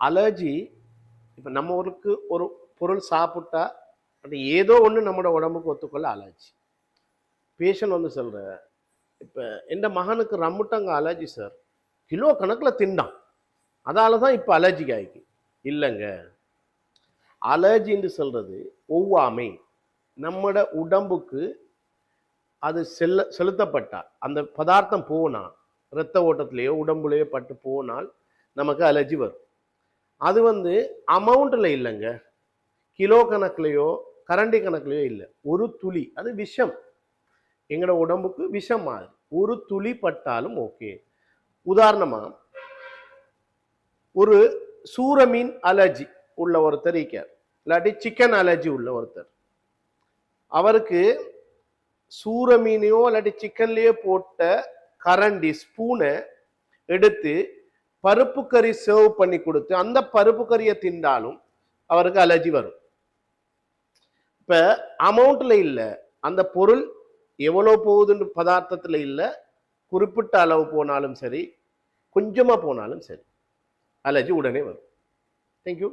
Allergy இப்போ நம்ம ஊருக்கு ஒரு பொருள் சாப்பிட்டா அது ஏதோ ஒன்று நம்மளோட உடம்புக்கு ஒத்துக்கொள்ள அலர்ஜி. பேஷண்ட் வந்து சொல்கிற இப்போ எந்த மகனுக்கு ரம்முட்டங்க அலர்ஜி சார் கிலோ கணக்கில் திண்டான். அதால தான் இப்போ அலர்ஜிக்கு ஆகிக்கு இல்லைங்க. அலர்ஜின்னு சொல்கிறது ஒவ்வாமை. நம்மட உடம்புக்கு அது செல்ல செலுத்தப்பட்டால் அந்த பதார்த்தம் போனால் இரத்த ஓட்டத்திலேயோ உடம்புலையோ பட்டு போனால் நமக்கு அலர்ஜி வரும். அது வந்து அமௌண்ட்டில் இல்லைங்க. கிலோ கணக்குலையோ கரண்டி கணக்குலையோ இல்லை. ஒரு துளி அது விஷம். எங்களோட உடம்புக்கு விஷம் மாதிரி. ஒரு துளி பட்டாலும் ஓகே உதாரணமாக ஒரு சூரமீன் அலர்ஜி உள்ள ஒருத்தர் இருக்கார். இல்லாட்டி சிக்கன் அலர்ஜி உள்ள ஒருத்தர். அவருக்கு சூரமீனையோ இல்லாட்டி சிக்கன்லேயோ போட்ட கரண்டி ஸ்பூனை எடுத்து பருப்பு கறி சேவ் பண்ணி கொடுத்து அந்த பருப்பு கறியை திண்டாலும் அவருக்கு அலர்ஜி வரும். இப்போ அமௌண்ட்டில் இல்லை அந்த பொருள் எவ்வளோ போகுதுன்னு பதார்த்தத்தில் இல்லை குறிப்பிட்ட அளவு போனாலும் சரி கொஞ்சமாக போனாலும் சரி அலர்ஜி உடனே வரும். தேங்க்யூ